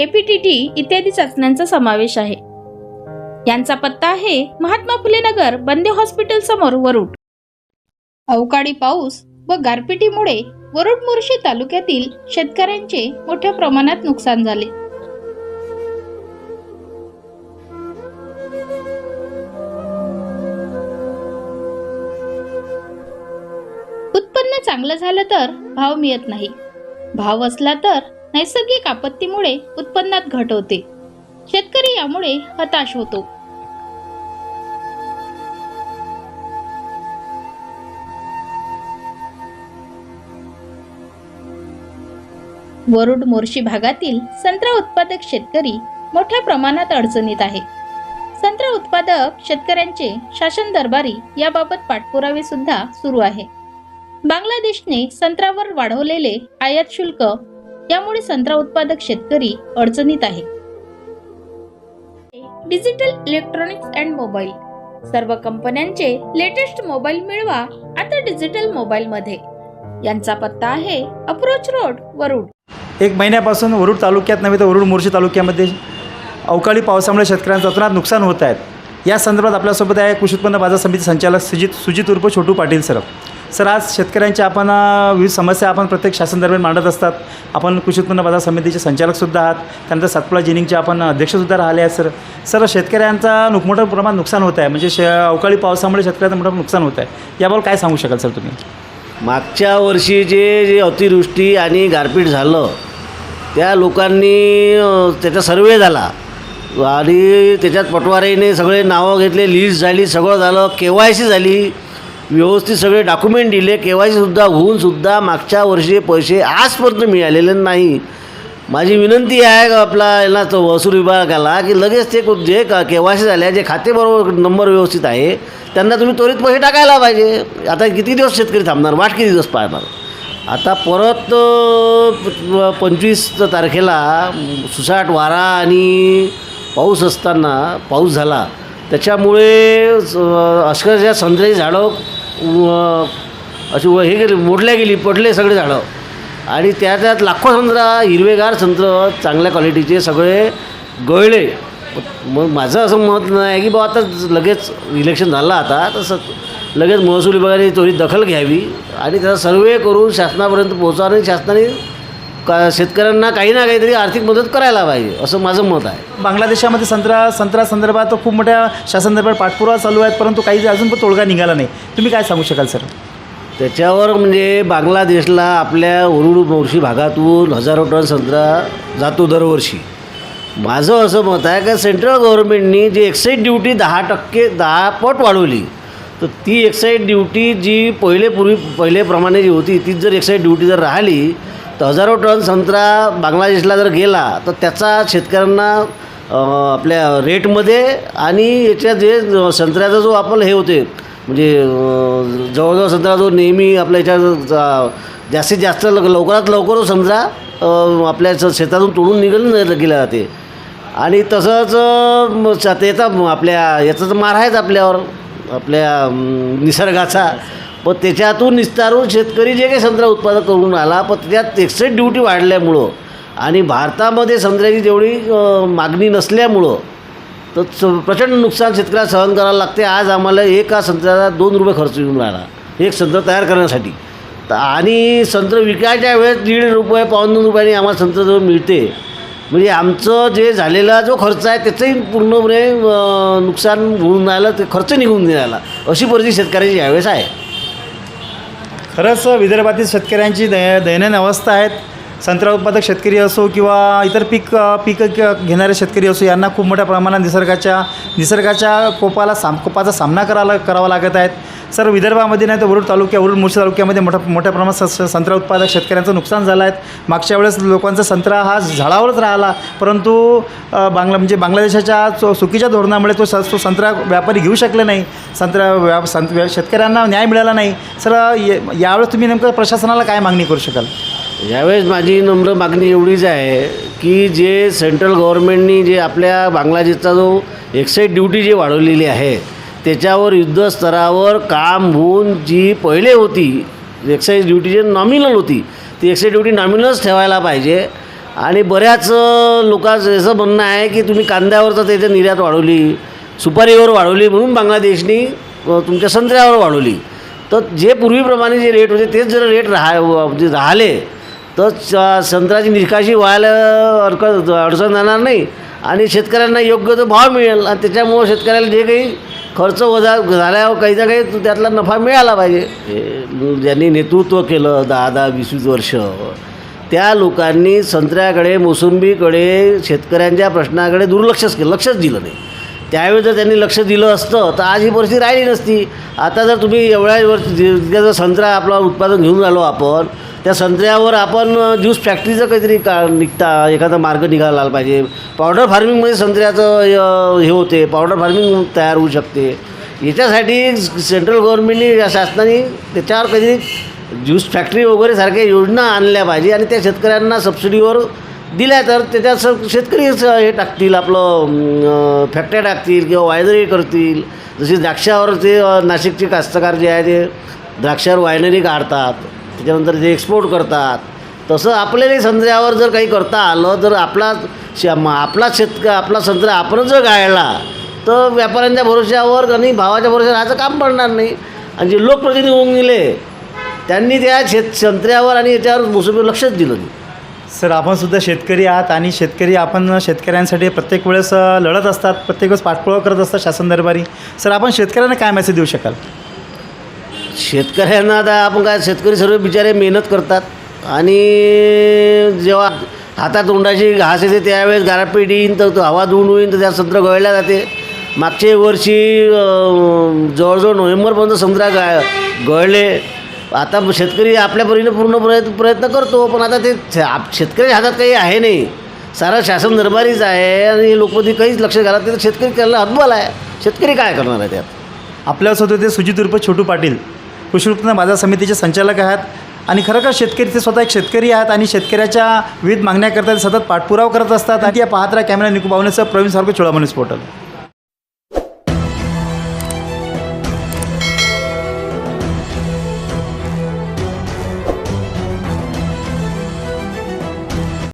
APTT इत्यादी चाचण्यांचा समावेश आहे. यांचा पत्ता आहे महात्मा फुले नगर बंदे हॉस्पिटल समोर वरुड. अवकाळी पाऊस व गारपिटीमुळे वरुड मोर्शी तालुक्यातील शेतकऱ्यांचे मोठ्या प्रमाणात नुकसान झाले. उत्पन्न चांगलं झालं तर भाव मिळत नाही. भाव असला तर नैसर्गिक आपत्तीमुळे उत्पन्नात घट होते. शेतकरी यामुळे हताश होतो. वरुड मोर्शी भागातील संत्रा उत्पादक शेतकरी मोठ्या प्रमाणात अडचणीत आहे. संत्रा उत्पादक शेतकऱ्यांचे शासन दरबारी याबाबत पाठपुरावे सुद्धा सुरू आहे. बांगलादेशने संत्र्यावर वाढवलेले आयात शुल्क यामुळे संत्रा उत्पादक शेतकरी अडचणीत आहे. डिजिटल इलेक्ट्रॉनिक्स अँड मोबाईल सर्व कंपन्यांचे लेटेस्ट मोबाईल मिळवा आता डिजिटल मोबाईल मध्ये. यांचा पत्ता आहे अप्रोच रोड वरुड. एक महिन्यापासून वरुड तालुक्यात नव्हे तर वरुड मोर्शी तालुक्यामध्ये अवकाळी पावसामुळे शेतकऱ्यांचं अतोनात नुकसान होत आहेत या संदर्भात आपल्यासोबत आहे कृषी उत्पन्न बाजार समिती संचालक सुजित सुजित उर्फ छोटू पाटील सर. सर आज शेतकऱ्यांच्या आपण विविध समस्या आपण प्रत्येक शासन दरम्यान मांडत असतात. आपण कृषी उत्पन्न बाजार समितीचे संचालकसुद्धा आहात. त्यानंतर सातपुडा जिनिंगचे आपण अध्यक्षसुद्धा राहिले आहेत सर. सर शेतकऱ्यांचा नुक मोठं प्रमाणात नुकसान होत आहे. म्हणजे शे अवकाळी पावसामुळे शेतकऱ्यांचं मोठं नुकसान होत आहे. याबाबत काय सांगू शकाल सर तुम्ही? मागच्या वर्षी जे जे अतिवृष्टी आणि गारपीट झालं त्या लोकांनी त्याचा सर्वे झाला. आणि त्याच्यात पटवारीने सगळे नावं घेतले लिस्ट झाली सगळं झालं के वाय सी झाली. व्यवस्थित सगळे डॉक्युमेंट दिले के वाय सीसुद्धा होऊनसुद्धा मागच्या वर्षी पैसे आजपर्यंत मिळालेले नाही. माझी विनंती आहे आपला याला तो महसूल विभागाला की लगेच ते जे का के वाय सी झाले जे खाते बरोबर नंबर व्यवस्थित आहे त्यांना तुम्ही त्वरित पैसे टाकायला पाहिजे. आता किती दिवस शेतकरी थांबणार? वाट किती दिवस पाहणार? आता परत पंचवीस तारखेला सुसाट वारा आणि पाऊस असताना पाऊस झाला. त्याच्यामुळे अ, अक्षरशः संत्र्याची झाडं अ, अशी व- हे गेली मोडल्या गेली पडले सगळे झाडं. आणि त्या त्यात लाखो संत्रा हिरवेगार संत्र चांगल्या क्वालिटीचे सगळे गळले. मग माझं असं मत नाही आहे की बा आता लगेच इलेक्शन झालं आता तसं लगेच महसूल विभागाने थोडी दखल घ्यावी. आणि त्याचा सर्वे करून शासनापर्यंत पोहोचावं आणि शासनाने का शेतकऱ्यांना काही ना काहीतरी आर्थिक मदत करायला पाहिजे असं माझं मत आहे. बांगलादेशामध्ये संत्रा संत्रा संदर्भात खूप मोठ्या शासन दरबार पाठपुरावा चालू आहेत परंतु काही अजून पण तोडगा निघाला नाही. तुम्ही काय सांगू शकाल सर? त्याच्यावर म्हणजे बांगलादेशला आपल्या वरुड मोर्शी भागातून हजारो टन संत्रा जातो दरवर्षी. माझं असं मत आहे का सेंट्रल गव्हर्नमेंटनी जी एक्साईज ड्युटी दहा टक्के दहा पट वाढवली तर ती एक्साईज ड्युटी जी पहिले पूर्वी पहिलेप्रमाणे जी होती तीच जर एक्साईज ड्युटी जर राहिली तर हजारो टन संत्रा बांगलादेशला जर गेला तर त्याचा शेतकऱ्यांना आपल्या रेटमध्ये आणि याच्या जे संत्र्याचा जो आपलं हे होते म्हणजे जवळजवळ संत्रा जो नेहमी आपल्या याच्या जास्तीत जास्त लवकरात लवकर समजा आपल्या शेतातून तोडून निघून गेला जाते आणि तसंच त्याचा आपल्या याचा तर मार आहेच आपल्यावर आपल्या निसर्गाचा. पण त्याच्यातून निस्तारून शेतकरी जे काही संत्रा उत्पादन करून आला पण त्यात एक्साईट ड्युटी वाढल्यामुळं आणि भारतामध्ये संत्र्याची जेवढी मागणी नसल्यामुळं तर च- प्रचंड नुकसान शेतकऱ्याला सहन करावं लागते. आज आम्हाला एका संत्र्याला दोन रुपये खर्च येऊन राहिला एक संत्र तयार करण्यासाठी. तर आणि संत्र विकायच्या वेळेस दीड रुपये पाऊन दोन रुपयांनी आम्हाला संत्र जवळ मिळते. म्हणजे आमचं जे झालेला जो खर्च आहे त्याचंही पूर्णपणे नुकसान होऊन राहिलं ते खर्च निघून राहिला. अशी परिस्थिती शेतकऱ्याची यावेळेस आहे. खरंच विदर्भातील शेतकऱ्यांची दय दैनंदिन अवस्था आहेत. संत्रा उत्पादक शेतकरी असो किंवा इतर पीक पीक घेणारे शेतकरी असो यांना खूप मोठ्या प्रमाणात निसर्गाच्या निसर्गाच्या कोपाला साम कोपाचा सामना करायला करावा लागत आहेत. सर विदर्भामध्ये नाही तर वरुड तालुक्या वरुड मुळशी तालुक्यामध्ये मोठ्या मोठ्या प्रमाणात स- संत्रा उत्पादक शेतकऱ्यांचं नुकसान झालं आहे. मागच्या वेळेस लोकांचा संत्रा हा झाडावरच राहिला. परंतु बांगला म्हणजे बांगलादेशाच्या चो चुकीच्या धोरणामुळे तो स तो संत्रा व्यापारी घेऊ शकले नाही. संत्रा व्या संत व्या- शेतकऱ्यांना न्याय मिळाला नाही. सर ये- यावेळेस तुम्ही नेमकं प्रशासनाला काय मागणी करू शकाल? यावेळेस माझी नम्र मागणी एवढीच आहे की जे सेंट्रल गव्हर्नमेंटनी जे आपल्या बांगलादेशचा जो एक्साईज ड्युटी जी वाढवलेली आहे त्याच्यावर युद्धस्तरावर काम होऊन जी पहिले होती एक्साईज ड्युटी जे नॉमिनल होती ती एक्साईज ड्युटी नॉमिनलच ठेवायला पाहिजे. आणि बऱ्याच लोकांचं असं म्हणणं आहे की तुम्ही कांद्यावर तर त्याची निर्यात वाढवली सुपारीवर वाढवली म्हणून बांगलादेशनी तुमच्या संत्र्यावर वाढवली. तर जे पूर्वीप्रमाणे जे रेट होते तेच जर रेट राहा जे राहिले तर च- संत्र्याची निकाशी व्हायला अडक अडचण जाणार नाही. आणि शेतकऱ्यांना योग्य तो भाव मिळेल. आणि त्याच्यामुळं शेतकऱ्याला जे काही खर्च वजा झाल्यावर काही ना काही त्यातला नफा मिळाला पाहिजे. ज्यांनी नेतृत्व केलं दहा दहा वीस वीस वर्ष त्या लोकांनी संत्र्याकडे मोसंबीकडे शेतकऱ्यांच्या प्रश्नाकडे दुर्लक्षच केलं लक्षच दिलं नाही. त्यावेळी जर त्यांनी लक्ष दिलं असतं तर आज ही परिस्थिती राहिली नसती. आता जर तुम्ही एवढ्या वर्ष जितक्या जर संत्रा आपला उत्पादन घेऊन आलो आपण त्या संत्र्यावर आपण ज्यूस फॅक्टरीचं काहीतरी का निघता एखादा मार्ग निघाला पाहिजे. पावडर फार्मिंगमध्ये संत्र्याचं हे होते. पावडर फार्मिंग तयार होऊ शकते. याच्यासाठी सेंट्रल गव्हर्नमेंटने या शासनाने त्याच्यावर काहीतरी ज्यूस फॅक्टरी वगैरे सारख्या योजना आणल्या पाहिजे आणि त्या शेतकऱ्यांना सबसिडीवर दिल्या तर त्याच्यात स- शेतकरीच हे टाकतील आपलं फॅक्टऱ्या टाकतील किंवा वायनरी करतील. जशी द्राक्षावर ते नाशिकचे कास्तकार जे आहे ते द्राक्षावर वायनरी काढतात. त्याच्यानंतर जे एक्सपोर्ट करतात. तसं आपल्यालाही संत्र्यावर जर काही करता आलं तर आपला श- आपला शेतक आपला संत्रा आपणच जर गाळला तर व्यापाऱ्यांच्या भरोश्यावर आणि भावाच्या भरोश्यावर राहायचं काम पडणार नाही. आणि जे लोकप्रतिनिधी होऊन गेले त्यांनी त्या शेत संत्र्यावर आणि याच्यावर मोसमीवर लक्षच दिलं नाही. सर आपण सुद्धा शेतकरी आहात आणि शेतकरी आपण शेतकऱ्यांसाठी प्रत्येक वेळेस लढत असतात प्रत्येक वेळेस पाठपुरावा करत असतात शासन दरबारी. सर आपण शेतकऱ्यांना काय मेसेज देऊ शकाल? शेतकऱ्यांना आता आपण काय शेतकरी सर्व बिचारे मेहनत करतात. आणि जेव्हा हातात तोंडाची घास येते त्यावेळेस गारपीट येईन तर तो हवा धुवून होईन तर त्या संत्र गळल्या जाते. मागच्या वर्षी जवळजवळ नोव्हेंबरपर्यंत संत्रा गा गळले. आता शेतकरी आपल्या परीने पूर्ण प्रयत्न प्रयत्न करतो पण आता ते शेतकरी आप- हातात काही आहे नाही. सारा शासन दरबारीच आहे आणि लोकप्रती काहीच लक्ष घालत नाही तर शेतकरी करायला हतबल आहे. शेतकरी काय करणार आहे त्यात? आपल्यासोबत होते सुजित उर्फ छोटू पाटील. कृषी उत्पन्न बाजार समितीचे संचालक आहात. आणि खरं का शेतकरी ते स्वतः एक शेतकरी आहेत आणि शेतकऱ्याच्या विविध मागण्याकरता ते सतत पाठपुरावा करत असतात. आणि या पाहत्रा कॅमेरा निकू बावनेसह प्रवीण सारखं चोळा पोर्टल